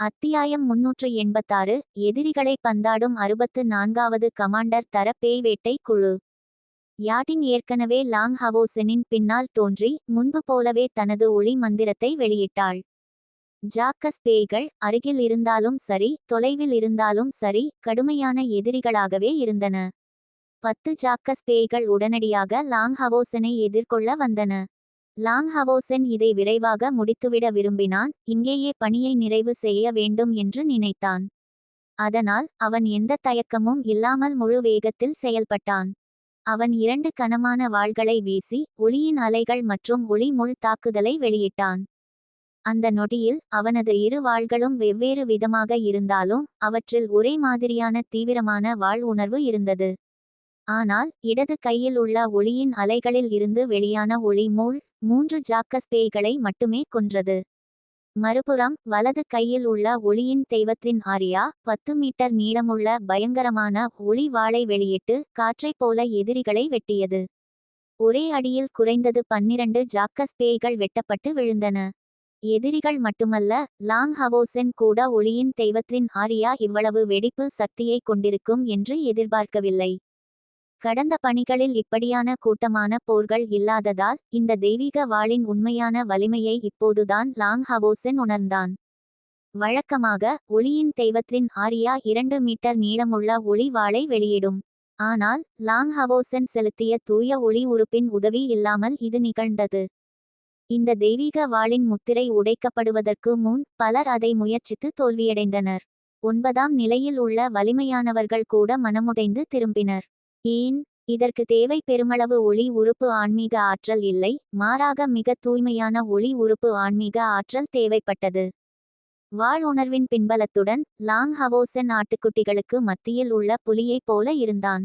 அத்தியாயம் முன்னூற்று எண்பத்தாறு எதிரிகளை பந்தாடும் அறுபத்து நான்காவது கமாண்டர் தர பேய்வேட்டை குழு. யாட்டின் ஏற்கனவே லாங் ஹவோசனின் பின்னால் தோன்றி முன்பு போலவே தனது ஒளி மந்திரத்தை வெளியிட்டாள். ஜாக்கஸ் பேய்கள் அருகில் இருந்தாலும் சரி தொலைவில் இருந்தாலும் சரி கடுமையான எதிரிகளாகவே இருந்தன. பத்து ஜாக்கஸ் பேய்கள் உடனடியாக லாங் ஹவோசனை எதிர்கொள்ள வந்தன. லாங்ஹவோசென் இதை விரைவாக முடித்துவிட விரும்பினான் இங்கேயே பணியை நிறைவு செய்ய வேண்டும் என்று நினைத்தான். அதனால் அவன் எந்த தயக்கமும் இல்லாமல் முழு வேகத்தில் செயல்பட்டான். அவன் இரண்டு கனமான வாள்களை வீசி ஒளியின் அலைகள் மற்றும் ஒளி முள் தாக்குதலை வெளியிட்டான். அந்த நொடியில் அவனது இரு வாள்களும் வெவ்வேறு விதமாக இருந்தாலும் அவற்றில் ஒரே மாதிரியான தீவிரமான வாழ் உணர்வு இருந்தது. ஆனால் இடது கையில் உள்ள ஒளியின் அலைகளில் இருந்து வெளியான ஒளி மூள் மூன்று ஜாக்கஸ் பேய்களை மட்டுமே கொன்றது. மறுபுறம் வலது கையில் உள்ள ஒளியின் தெய்வத்தின் ஆரியா பத்து மீட்டர் நீளமுள்ள பயங்கரமான ஒளி வாளை வெளியிட்டு காற்றைப் போல எதிரிகளை வெட்டியது. ஒரே அடியில் குறைந்தது பன்னிரண்டு ஜாக்கஸ் பேய்கள் வெட்டப்பட்டு விழுந்தன. எதிரிகள் மட்டுமல்ல லாங் ஹவோசென் கூட ஒளியின் தெய்வத்தின் ஆரியா இவ்வளவு வெடிப்பு சக்தியை கொண்டிருக்கும் என்று எதிர்பார்க்கவில்லை. கடந்த பணிகளில் இப்படியான கூட்டமான போர்கள் இல்லாததால் இந்த தெய்வீக வாளின் உண்மையான வலிமையை இப்போதுதான் லாங் ஹவோசென் உணர்ந்தான். வழக்கமாக ஒளியின் தெய்வத்தின் ஆரியா இரண்டு மீட்டர் நீளமுள்ள ஒளி வாளை வெளியிடும். ஆனால் லாங் ஹவோசென் செலுத்திய தூய ஒளி உறுப்பின் உதவி இல்லாமல் இது நிகழ்ந்தது. இந்த தெய்வீக வாளின் முத்திரை உடைக்கப்படுவதற்கு முன் பலர் அதை முயற்சித்து தோல்வியடைந்தனர். ஒன்பதாம் நிலையில் உள்ள வலிமையானவர்கள் கூட மனமுடைந்து திரும்பினர். ஏன்? இதற்கு தேவை பெருமளவு ஒளி உறுப்பு ஆன்மீக ஆற்றல் இல்லை மாறாக மிக தூய்மையான ஒளி உறுப்பு ஆன்மீக ஆற்றல் தேவைப்பட்டது. வாழ் உணர்வின் பின்பலத்துடன் லாங் ஹவோசன் ஆட்டுக்குட்டிகளுக்கு மத்தியில் உள்ள புலியைப் போல இருந்தான்.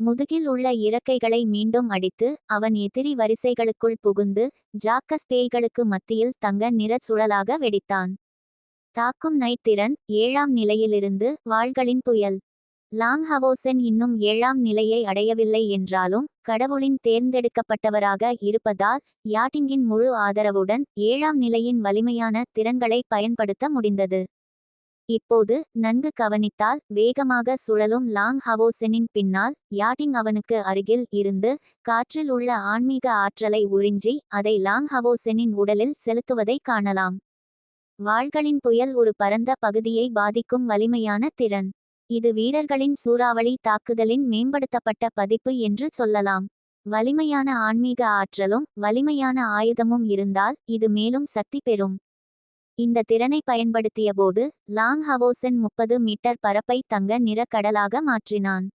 முதுகில் உள்ள இறக்கைகளை மீண்டும் அடித்து அவன் எதிரி வரிசைகளுக்குள் புகுந்து ஜாக்கஸ் பேய்களுக்கு மத்தியில் தங்க நிற சுழலாக வெடித்தான். தாக்கும் நைத்திறன் ஏழாம் நிலையிலிருந்து வாள்களின் புயல். லாங் ஹவோசென் இன்னும் ஏழாம் நிலையை அடையவில்லை என்றாலும் கடவுளின் தேர்ந்தெடுக்கப்பட்டவராக இருப்பதால் யாட்டிங்கின் முழு ஆதரவுடன் ஏழாம் நிலையின் வலிமையான திறன்களை பயன்படுத்த முடிந்தது. இப்போது நன்கு கவனித்தால் வேகமாக சுழலும் லாங் ஹவோசனின் பின்னால் யாட்டிங் அவனுக்கு அருகில் இருந்து காற்றில் உள்ள ஆன்மீக ஆற்றலை உறிஞ்சி அதை லாங் ஹவோசனின் உடலில் செலுத்துவதை காணலாம். வாள்களின் புயல் ஒரு பரந்த பகுதியை பாதிக்கும் வலிமையான திறன். இது வீரர்களின் சூறாவளி தாக்குதலின் மேம்படுத்தப்பட்ட பதிப்பு என்று சொல்லலாம். வலிமையான ஆன்மீக ஆற்றலும் வலிமையான ஆயுதமும் இருந்தால் இது மேலும் சக்தி பெறும். இந்த திறனை பயன்படுத்தியபோது லாங் ஹவோசன் முப்பது மீட்டர் பரப்பை தங்க நிற கடலாக மாற்றினான்.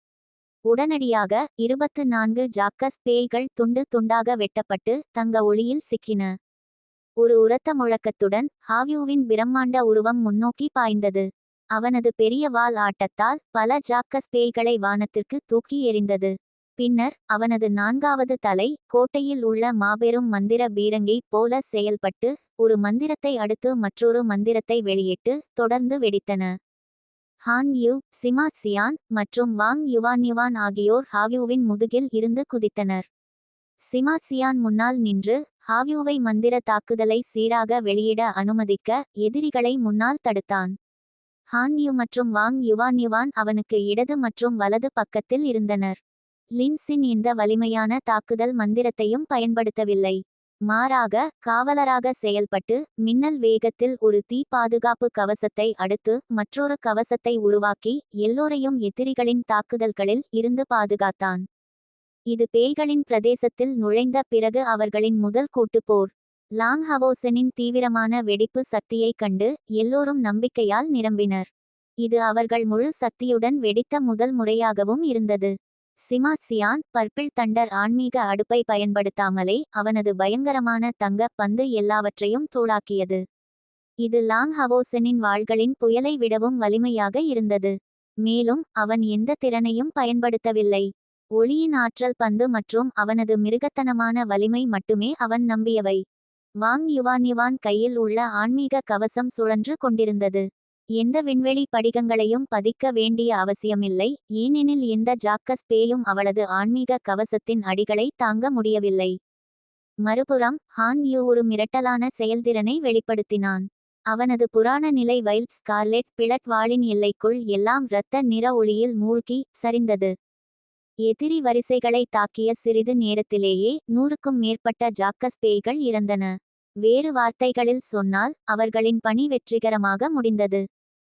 உடனடியாக இருபத்து நான்கு ஜாக்கஸ் பேய்கள் துண்டு துண்டாக வெட்டப்பட்டு தங்க ஒளியில் சிக்கின. ஒரு உரத்த முழக்கத்துடன் ஹாவ்யூவின் பிரம்மாண்ட உருவம் முன்னோக்கி பாய்ந்தது. அவனது பெரிய வால் ஆட்டத்தால் பல ஜாக்கஸ் பேய்களை வானத்திற்கு தூக்கி எறிந்தது. பின்னர் அவனது நான்காவது தலை கோட்டையில் உள்ள மாபெரும் மந்திர பீரங்கி போல செயல்பட்டு ஒரு மந்திரத்தை அடுத்து மற்றொரு மந்திரத்தை வெளியிட்டு தொடர்ந்து வெடித்தன. ஹான் யூ சிமா சியான் மற்றும் வாங் யுவான் யுவான் ஆகியோர் ஹாவ்யூவின் முதுகில் இருந்து குதித்தனர். சிமா சியான் முன்னால் நின்று ஹாவ்யூவை மந்திர தாக்குதலை சீராக வெளியிட அனுமதிக்க எதிரிகளை முன்னால் தடுத்தான். ஹான் யூ மற்றும் வாங் யுவான் யுவான் அவனுக்கு இடது மற்றும் வலது பக்கத்தில் இருந்தனர். லின்சின் இந்த வலிமையான தாக்குதல் மந்திரத்தையும் பயன்படுத்தவில்லை. மாறாக காவலராக செயல்பட்டு மின்னல் வேகத்தில் ஒரு தீ பாதுகாப்பு கவசத்தை அடுத்து மற்றொரு கவசத்தை உருவாக்கி எல்லோரையும் எதிரிகளின் தாக்குதல்களில் இருந்து பாதுகாத்தான். இது பேய்களின் பிரதேசத்தில் நுழைந்த பிறகு அவர்களின் முதல் கூட்டுப்போர் லாங் ஹவோசனின் தீவிரமான வெடிப்பு சக்தியைக் கண்டு எல்லோரும் நம்பிக்கையால் நிரம்பினர். இது அவர்கள் முழு சக்தியுடன் வெடித்த முதல் முறையாகவும் இருந்தது. சிமா சியான் பர்பிள் தண்டர் ஆன்மீக அடுப்பை பயன்படுத்தாமலே அவனது பயங்கரமான தங்க பந்து எல்லாவற்றையும் தூளாக்கியது. இது லாங் ஹவோசனின் வாள்களின் புயலை விடவும் வலிமையாக இருந்தது. மேலும் அவன் எந்த திறனையும் பயன்படுத்தவில்லை. ஒளியின் ஆற்றல் பந்து மற்றும் அவனது மிருகத்தனமான வலிமை மட்டுமே அவன் நம்பியவை. வாங் யுவான் யுவான் கையில் உள்ள ஆன்மீக கவசம் சுழன்று கொண்டிருந்தது. எந்த விண்வெளி படிகங்களையும் பதிக்க வேண்டிய அவசியமில்லை. ஏனெனில் எந்த ஜாக்கஸ் பேயும் அவளது ஆன்மீக கவசத்தின் அடிகளை தாங்க முடியவில்லை. மறுபுறம் ஹான் யூ ஒரு மிரட்டலான செயல்திறனை வெளிப்படுத்தினான். அவனது புராண நிலை வைல்ட் ஸ்கார்லெட் பிளட் வாளின் எல்லைக்குள் எல்லாம் இரத்த நிற ஒளியில் மூழ்கி சரிந்தது. எதிரி வரிசைகளை தாக்கிய சிறிது நேரத்திலேயே நூறுக்கும் மேற்பட்ட ஜாக்கஸ் பேய்கள் இறந்தன. வேறு வார்த்தைகளில் சொன்னால் அவர்களின் பணி வெற்றிகரமாக முடிந்தது.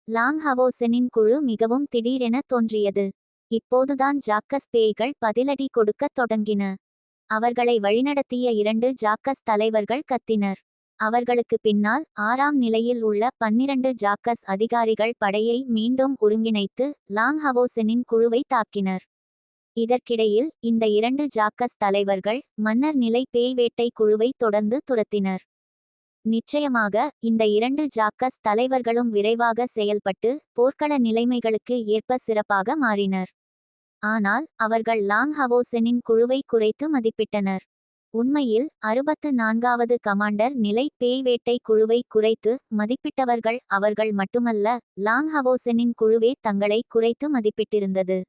லாங் ஹவோசனின் குழு மிகவும் திடீரென தோன்றியது. இப்போதுதான் ஜாக்கஸ் பேய்கள் பதிலடி கொடுக்கத் தொடங்கின. அவர்களை வழிநடத்திய இரண்டு ஜாக்கஸ் தலைவர்கள் கத்தினர். அவர்களுக்கு பின்னால் ஆறாம் நிலையில் உள்ள பன்னிரண்டு ஜாக்கஸ் அதிகாரிகள் படையை மீண்டும் ஒருங்கிணைத்து லாங் ஹவோசனின் குழுவை தாக்கினர். இதற்கிடையில் இந்த இரண்டு ஜாக்கஸ் தலைவர்கள் மன்னர் நிலை பேய் வேட்டை குழுவை தொடர்ந்து துரத்தினர். நிச்சயமாக இந்த இரண்டு ஜாக்கஸ் தலைவர்களும் விரைவாக செயல்பட்டு போர்க்கள நிலைமைகளுக்கு ஏற்ப சிறப்பாக மாறினர். ஆனால் அவர்கள் லாங் ஹவோசனின் குழுவை குறைத்து மதிப்பிட்டனர். உண்மையில் அறுபத்து நான்காவது கமாண்டர் நிலை பேய் வேட்டை குழுவை குறைத்து மதிப்பிட்டவர்கள் அவர்கள் மட்டுமல்ல லாங் ஹவோசனின் குழுவே தங்களை குறைத்து மதிப்பிட்டிருந்தது.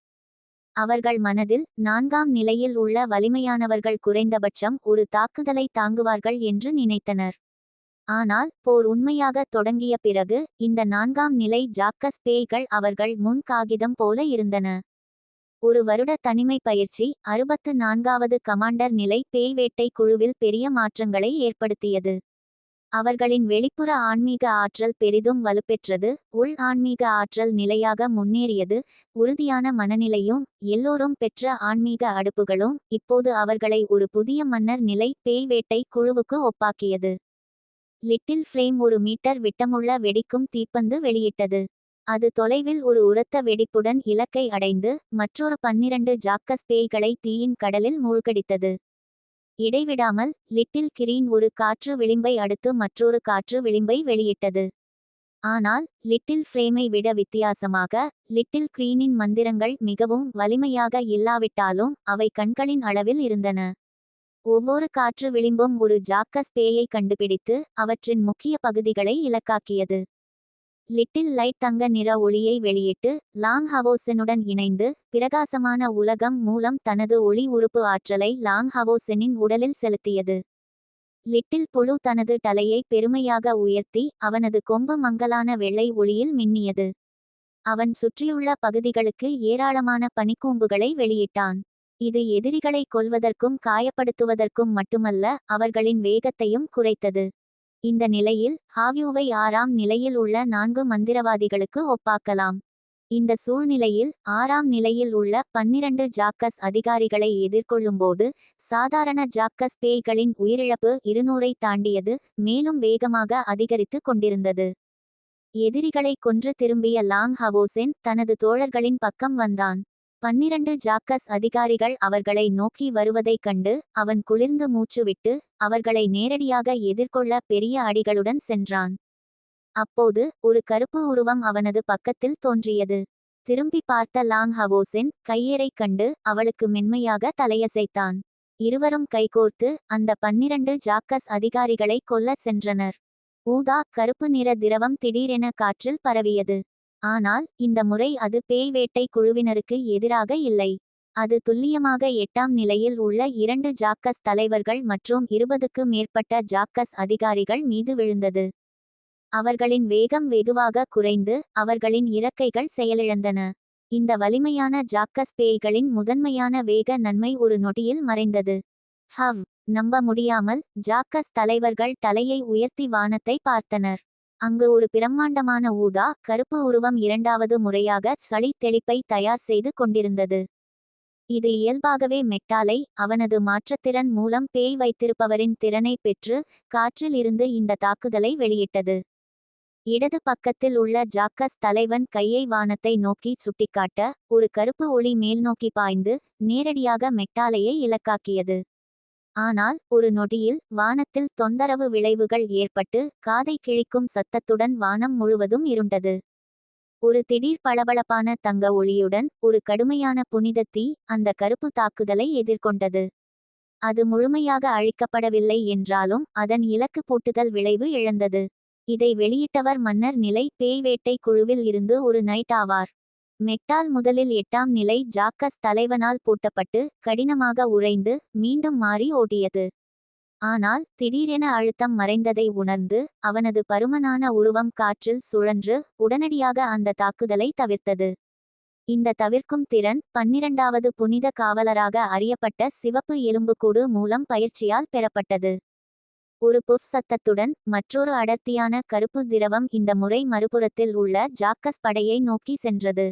அவர்கள் மனதில் நான்காம் நிலையில் உள்ள வலிமையானவர்கள் குறைந்தபட்சம் ஒரு தாக்குதலை தாங்குவார்கள் என்று நினைத்தனர். ஆனால் போர் உண்மையாக தொடங்கிய பிறகு இந்த நான்காம் நிலை ஜாக்கஸ் பேய்கள் அவர்கள் முன் காகிதம் போல இருந்தன. ஒரு வருட தனிமை பயிற்சி அறுபத்து நான்காவது கமாண்டர் நிலை பேய் வேட்டை குழுவில் பெரிய மாற்றங்களை ஏற்படுத்தியது. அவர்களின் வெளிப்புற ஆன்மீக ஆற்றல் பெரிதும் வலுப்பெற்றது உள் ஆன்மீக ஆற்றல் நிலையாக முன்னேறியது உறுதியான மனநிலையும் எல்லோரும் பெற்ற ஆன்மீக அடுப்புகளும் இப்போது அவர்களை ஒரு புதிய மன்னர் நிலை பேய் வேட்டை குழுவுக்கு ஒப்பாக்கியது. லிட்டில் ஃப்ளேம் ஒரு மீட்டர் விட்டமுள்ள வெடிக்கும் தீப்பந்து வெளியிட்டது. அது தொலைவில் ஒரு உரத்த வெடிப்புடன் இலக்கை அடைந்து மற்றொரு பன்னிரண்டு ஜாக்கஸ் பேய்களை தீயின் கடலில் மூழ்கடித்தது. இடைவிடாமல் லிட்டில் கிரீன் ஒரு காற்று விளிம்பை அடுத்து மற்றொரு காற்று விளிம்பை வெளியிட்டது. ஆனால் லிட்டில் ஃப்ரேமை விட வித்தியாசமாக லிட்டில் கிரீனின் மந்திரங்கள் மிகவும் வலிமையாக இல்லாவிட்டாலும் அவை கண்களின் அளவில் இருந்தன. ஒவ்வொரு காற்று விளிம்பும் ஒரு ஜாக்கஸ் பேயை கண்டுபிடித்து அவற்றின் முக்கிய பகுதிகளை இலக்காக்கியது. லிட்டில் லைட் தங்க நிற ஒளியை வெளியிட்டு லாங் ஹவோசனுடன் இணைந்து பிரகாசமான உலகம் மூலம் தனது ஒளி உறுப்பு ஆற்றலை லாங் ஹவோசனின் உடலில் செலுத்தியது. லிட்டில் புழு தனது தலையை பெருமையாக உயர்த்தி அவனது கொம்பு மங்கலான வெள்ளை ஒளியில் மின்னியது. அவன் சுற்றியுள்ள பகுதிகளுக்கு ஏராளமான பனிக்கூம்புகளை வெளியிட்டான். இது எதிரிகளை கொல்வதற்கும் காயப்படுத்துவதற்கும் மட்டுமல்ல அவர்களின் வேகத்தையும் குறைத்தது. இந்த நிலையில் ஹாவியூவை ஆறாம் நிலையில் உள்ள நான்கு மந்திரவாதிகளுக்கு ஒப்பாக்கலாம். இந்த சூழ்நிலையில் ஆறாம் நிலையில் உள்ள பன்னிரண்டு ஜாக்கஸ் அதிகாரிகளை எதிர்கொள்ளும்போது சாதாரண ஜாக்கஸ் பேய்களின் உயிரிழப்பு இருநூறை தாண்டியது மேலும் வேகமாக அதிகரித்து கொண்டிருந்தது. எதிரிகளை கொன்று திரும்பிய லாங் ஹவோசென் தனது தோழர்களின் பக்கம் வந்தான். பன்னிரண்டு ஜாக்கஸ் அதிகாரிகள் அவர்களை நோக்கி வருவதைக் கண்டு அவன் குளிர்ந்து மூச்சுவிட்டு அவர்களை நேரடியாக எதிர்கொள்ள பெரிய அடிகளுடன் சென்றான். அப்போது ஒரு கருப்பு உருவம் அவனது பக்கத்தில் தோன்றியது. திரும்பி பார்த்த லாங் ஹவோசின் கையேறைக் கண்டு அவளுக்கு மென்மையாக தலையசைத்தான். இருவரும் கைகோர்த்து அந்த பன்னிரண்டு ஜாக்கஸ் அதிகாரிகளை கொல்ல சென்றனர். ஊதா கருப்பு நிற திரவம் திடீரென காற்றில் பரவியது. ஆனால் இந்த முறை அது பேய் வேட்டை குழுவினருக்கு எதிராக இல்லை. அது துல்லியமாக எட்டாம் நிலையில் உள்ள இரண்டு ஜாக்கஸ் தலைவர்கள் மற்றும் இருபதுக்கு மேற்பட்ட ஜாக்கஸ் அதிகாரிகள் மீது விழுந்தது. அவர்களின் வேகம் வெகுவாக குறைந்து அவர்களின் இறக்கைகள் செயலிழந்தன. இந்த வலிமையான ஜாக்கஸ் பேய்களின் முதன்மையான வேக நன்மை ஒரு நொடியில் மறைந்தது. ஹவ்! நம்ப முடியாமல் ஜாக்கஸ் தலைவர்கள் தலையை உயர்த்தி வானத்தை பார்த்தனர். அங்கு ஒரு பிரம்மாண்டமான ஊதா கருப்பு உருவம் இரண்டாவது முறையாக சளி தெளிப்பை தயார் செய்து கொண்டிருந்தது. இது இயல்பாகவே மெட்டாலை அவனது மாற்றத்திறன் மூலம் பேய் வைத்திருப்பவரின் திறனை பெற்று காற்றில் இருந்து இந்த தாக்குதலை வெளியிட்டது. இடது பக்கத்தில் உள்ள ஜாக்கஸ் தலைவன் கையை வானத்தை நோக்கி சுட்டிக்காட்ட ஒரு கருப்பு ஒளி மேல்நோக்கி பாய்ந்து நேரடியாக மெட்டாலையை இலக்காக்கியது. ஆனால் ஒரு நொடியில் வானத்தில் தொந்தரவு விளைவுகள் ஏற்பட்டு காதை கிழிக்கும் சத்தத்துடன் வானம் முழுவதும் இருண்டது. ஒரு திடீர் பளபளப்பான தங்க ஒளியுடன் ஒரு கடுமையான புனித தீ அந்த கருப்பு தாக்குதலை எதிர்கொண்டது. அது முழுமையாக அழிக்கப்படவில்லை என்றாலும் அதன் இலக்கு பூட்டுதல் விளைவு இழந்தது. இதை வெளியிட்டவர் மன்னர் நிலை பேய்வேட்டை குழுவில் இருந்து ஒரு நைட் ஆவார். மெட்டால் முதலில் எட்டாம் நிலை ஜாக்கஸ் தலைவனால் பூட்டப்பட்டு கடினமாக உறைந்து மீண்டும் மாறி ஓடியது. ஆனால் திடீரென அழுத்தம் மறைந்ததை உணர்ந்து அவனது பருமனான உருவம் காற்றில் சுழன்று உடனடியாக அந்த தாக்குதலை தவிர்த்தது. இந்த தவிர்க்கும் திறன் பன்னிரண்டாவது புனித காவலராக அறியப்பட்ட சிவப்பு எலும்புக்கூடு மூலம் பயிற்சியால் பெறப்பட்டது. ஒரு புஃப் சத்தத்துடன் மற்றொரு அடர்த்தியான கருப்பு திரவம் இந்த முறை மறுபுறத்தில் உள்ள ஜாக்கஸ் படையை நோக்கி சென்றது.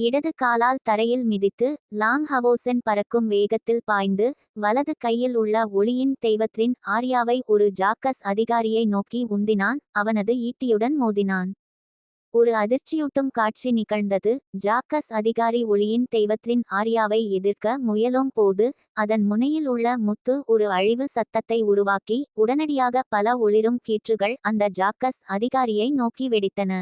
இடது காலால் தரையில் மிதித்து லாங் ஹவோசென் பறக்கும் வேகத்தில் பாய்ந்து வலது கையில் உள்ள ஒளியின் தெய்வத்தின் ஆர்யாவை ஒரு ஜாக்கஸ் அதிகாரியை நோக்கி உந்தினான். அவனது ஈட்டியுடன் மோதினான். ஒரு அதிர்ச்சியூட்டும் காட்சி நிகழ்ந்தது. ஜாக்கஸ் அதிகாரி ஒளியின் தெய்வத்தின் ஆர்யாவை எதிர்க்க முயலும் போது அதன் முனையில் உள்ள முத்து ஒரு அழிவு சத்தத்தை உருவாக்கி உடனடியாக பல ஒளிரும் கீற்றுகள் அந்த ஜாக்கஸ் அதிகாரியை நோக்கி வெடித்தன.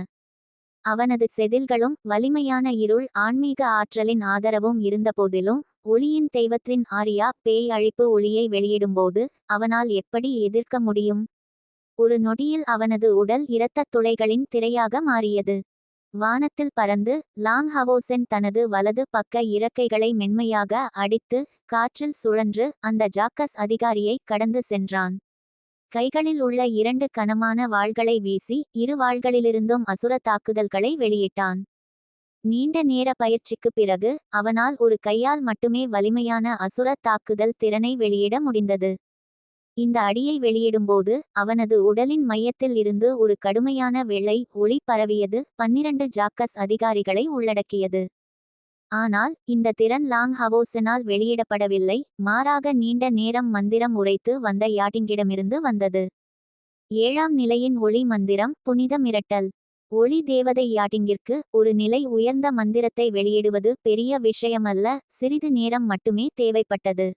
அவனது செதில்களும் வலிமையான இருள் ஆன்மீக ஆற்றலின் ஆதரவும் இருந்தபோதிலும் ஒளியின் தெய்வத்தின் ஆரியா பேய் அழிப்பு ஒளியை வெளியிடும்போது அவனால் எப்படி எதிர்க்க முடியும்? ஒரு நொடியில் அவனது உடல் இரத்தத் துளைகளின் திரையாக மாறியது. வானத்தில் பறந்து லாங் ஹவோசென் தனது வலது பக்க இறக்கைகளை மென்மையாக அடித்து காற்றில் சுழன்று அந்த ஜாக்கஸ் அதிகாரியை கடந்து சென்றான். கைகளில் உள்ள இரண்டு கனமான வாள்களை வீசி இரு வாள்களிலிருந்தும் அசுர தாக்குதல்களை வெளியிட்டான். நீண்ட நேர பயிற்சிக்கு பிறகு அவனால் ஒரு கையால் மட்டுமே வலிமையான அசுர தாக்குதல் திறனை வெளியிட முடிந்தது. இந்த அடியை வெளியிடும்போது அவனது உடலின் மையத்தில் இருந்து ஒரு கடுமையான வெள்ளை ஒளி பரவியது. பன்னிரண்டு ஜாக்கஸ் அதிகாரிகளை உள்ளடக்கியது. ஆனால் இந்த திறன் லாங் ஹவோசனால் வெளியிடப்படவில்லை மாறாக நீண்ட நேரம் மந்திரம் உரைத்து வந்த யாட்டிங்கிடமிருந்து வந்தது. ஏழாம் நிலையின் ஒளி மந்திரம் புனித மிரட்டல். ஒளி தேவதை யாட்டிங்கிற்கு ஒரு நிலை உயர்ந்த மந்திரத்தை வெளியிடுவது பெரிய விஷயமல்ல சிறிது நேரம் மட்டுமே தேவைப்பட்டது.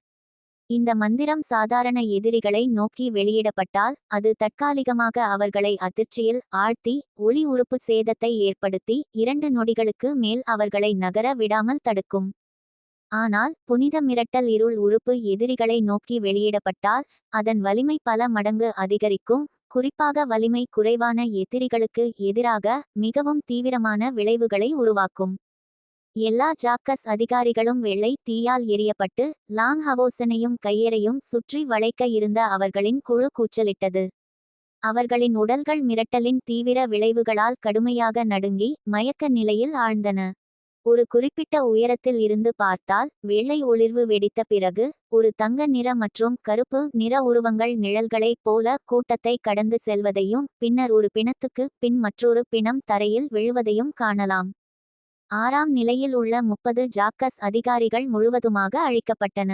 இந்த மந்திரம் சாதாரண எதிரிகளை நோக்கி வெளியிடப்பட்டால் அது தற்காலிகமாக அவர்களை அதிர்ச்சியில் ஆழ்த்தி ஒளி உறுப்பு சேதத்தை ஏற்படுத்தி இரண்டு நொடிகளுக்கு மேல் அவர்களை நகர விடாமல் தடுக்கும். ஆனால் புனித மிரட்டல் இருள் உறுப்பு எதிரிகளை நோக்கி வெளியிடப்பட்டால் அதன் வலிமை பல மடங்கு அதிகரிக்கும். குறிப்பாக வலிமை குறைவான எதிரிகளுக்கு எதிராக மிகவும் தீவிரமான விளைவுகளை உருவாக்கும். எல்லா ஜாக்கஸ் அதிகாரிகளும் வெள்ளை தீயால் எரியப்பட்டு லாங் ஹவோசனையும் கையெறையும் சுற்றி வளைக்க இருந்த அவர்களின் குழு கூச்சலிட்டது. அவர்களின் உடல்கள் மிரட்டலின் தீவிர விளைவுகளால் கடுமையாக நடுங்கி மயக்க நிலையில் ஆழ்ந்தன. ஒரு குறிப்பிட்ட உயரத்தில் இருந்து பார்த்தால் வெள்ளை ஒளிர்வு வெடித்த பிறகு ஒரு தங்க நிற மற்றும் கருப்பு நிற உருவங்கள் நிழல்களைப் போல கூட்டத்தை கடந்து செல்வதையும் பின்னர் ஒரு பிணத்துக்கு பின் மற்றொரு பிணம் தரையில் விழுவதையும் காணலாம். ஆறாம் நிலையில் உள்ள முப்பது ஜாக்கஸ் அதிகாரிகள் முழுவதுமாக அழிக்கப்பட்டன.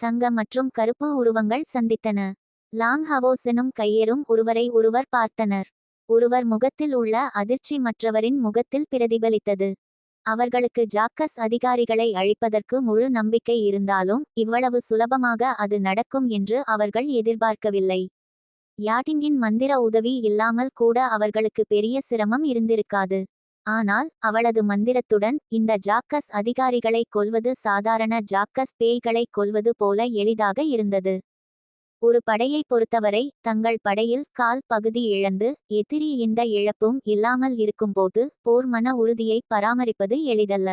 தங்க மற்றும் கருப்பு உருவங்கள் சந்தித்தன. லாங் ஹவோசனும் கையேறும் ஒருவரை ஒருவர் பார்த்தனர். ஒருவர் முகத்தில் உள்ள அதிர்ச்சி மற்றவரின் முகத்தில் பிரதிபலித்தது. அவர்களுக்கு ஜாக்கஸ் அதிகாரிகளை அழிப்பதற்கு முழு நம்பிக்கை இருந்தாலும் இவ்வளவு சுலபமாக அது நடக்கும் என்று அவர்கள் எதிர்பார்க்கவில்லை. யாட்டிங்கின் மந்திர உதவி இல்லாமல் கூட அவர்களுக்கு பெரிய சிரமம் இருந்திருக்காது. ஆனால் அவளது மந்திரத்துடன் இந்த ஜாக்கஸ் அதிகாரிகளை கொல்வது சாதாரண ஜாக்கஸ் பேய்களை கொல்வது போல எளிதாக இருந்தது. ஒரு படையை பொறுத்தவரை தங்கள் படையில் கால் பகுதி இழந்து எதிரி இந்த இழப்பும் இல்லாமல் இருக்கும்போது போர் மன உறுதியை பராமரிப்பது எளிதல்ல.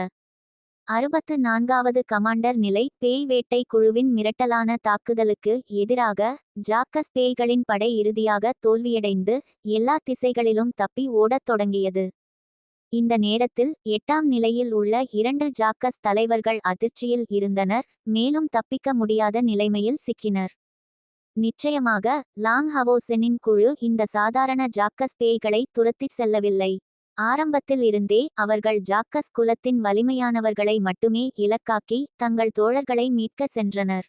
அறுபத்து நான்காவது கமாண்டர் நிலை பேய் வேட்டை குழுவின் மிரட்டலான தாக்குதலுக்கு எதிராக ஜாக்கஸ் பேய்களின் படை இறுதியாக தோல்வியடைந்து எல்லா திசைகளிலும் தப்பி ஓடத் தொடங்கியது. இந்த நேரத்தில் எட்டாம் நிலையில் உள்ள இரண்டு ஜாக்கஸ் தலைவர்கள் அதிர்ச்சியில் இருந்தனர் மேலும் தப்பிக்க முடியாத நிலைமையில் சிக்கினர். நிச்சயமாக லாங் ஹவோசெனின் குழு இந்த சாதாரண ஜாக்கஸ் பேய்களை துரத்தி செல்லவில்லை. ஆரம்பத்தில் இருந்தே அவர்கள் ஜாக்கஸ் குலத்தின் வலிமையானவர்களை மட்டுமே இலக்காக்கி தங்கள் தோழர்களை மீட்க சென்றனர்.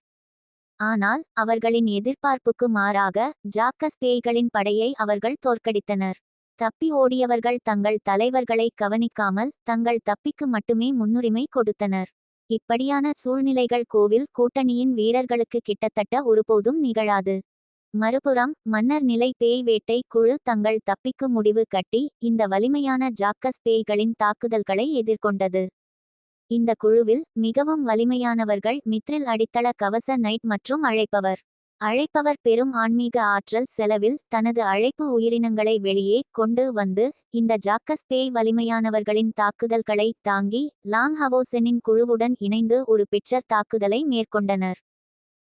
ஆனால் அவர்களின் எதிர்பார்ப்புக்கு மாறாக ஜாக்கஸ் பேய்களின் படையை அவர்கள் தோற்கடித்தனர். தப்பி ஓடியவர்கள் தங்கள் தலைவர்களை கவனிக்காமல் தங்கள் தப்பிக்கு மட்டுமே முன்னுரிமை கொடுத்தனர். இப்படியான சூழ்நிலைகள் கோவில் கூட்டணியின் வீரர்களுக்கு கிட்டத்தட்ட ஒருபோதும் நிகழாது. மறுபுறம் மன்னர் நிலை பேய் வேட்டை குழு தங்கள் தப்பிக்கு முடிவு கட்டி இந்த வலிமையான ஜாக்கஸ் பேய்களின் தாக்குதல்களை எதிர்கொண்டது. இந்த குழுவில் மிகவும் வலிமையானவர்கள் மித்ரில் அடித்தள கவச நைட் மற்றும் அழைப்பவர். அழைப்பவர் பெரும் ஆன்மீக ஆற்றல் செலவில் தனது அழைப்பு உயிரினங்களை வெளியே கொண்டு வந்து இந்த ஜாக்கஸ் பேய் வலிமையானவர்களின் தாக்குதல்களை தாங்கி லாங் ஹவோசெனின் குழுவுடன் இணைந்து ஒரு பிக்சர் தாக்குதலை மேற்கொண்டனர்.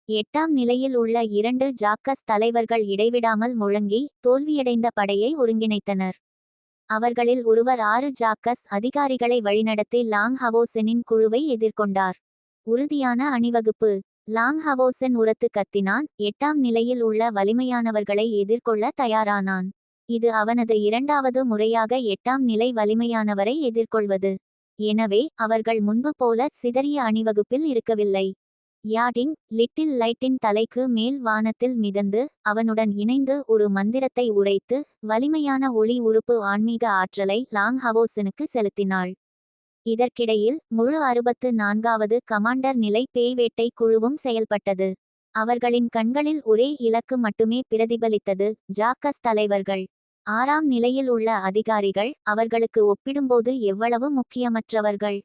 எட்டாம் நிலையில் உள்ள இரண்டு ஜாக்கஸ் தலைவர்கள் இடைவிடாமல் முழங்கி தோல்வியடைந்த படையை ஒருங்கிணைத்தனர். அவர்களில் ஒருவர் ஆறு ஜாக்கஸ் அதிகாரிகளை வழிநடத்தி லாங் ஹவோசெனின் குழுவை எதிர்கொண்டார். உறுதியான அணிவகுப்பு. லாங் ஹவோசென் உரத்து கத்தினான். எட்டாம் நிலையில் உள்ள வலிமையானவர்களை எதிர்கொள்ள தயாரானான். இது அவனது இரண்டாவது முறையாக எட்டாம் நிலை வலிமையானவரை எதிர்கொள்வது. எனவே அவர்கள் முன்பு போல சிதறிய அணிவகுப்பில் இருக்கவில்லை. யாடிங் லிட்டில் லைட்டின் தலைக்கு மேல் வானத்தில் மிதந்து அவனுடன் இணைந்து ஒரு மந்திரத்தை உரைத்து வலிமையான ஒளி உறுப்பு ஆன்மீக ஆற்றலை லாங் ஹவோசனுக்கு செலுத்தினாள். இதற்கிடையில் முழு அறுபத்து நான்காவது கமாண்டர் நிலை பேய்வேட்டை குழுவும் செயல்பட்டது. அவர்களின் கண்களில் ஒரே இலக்கு மட்டுமே பிரதிபலித்தது ஜாக்கஸ் தலைவர்கள். ஆறாம் நிலையில் உள்ள அதிகாரிகள் அவர்களுக்கு ஒப்பிடும்போது எவ்வளவு முக்கியமற்றவர்கள்.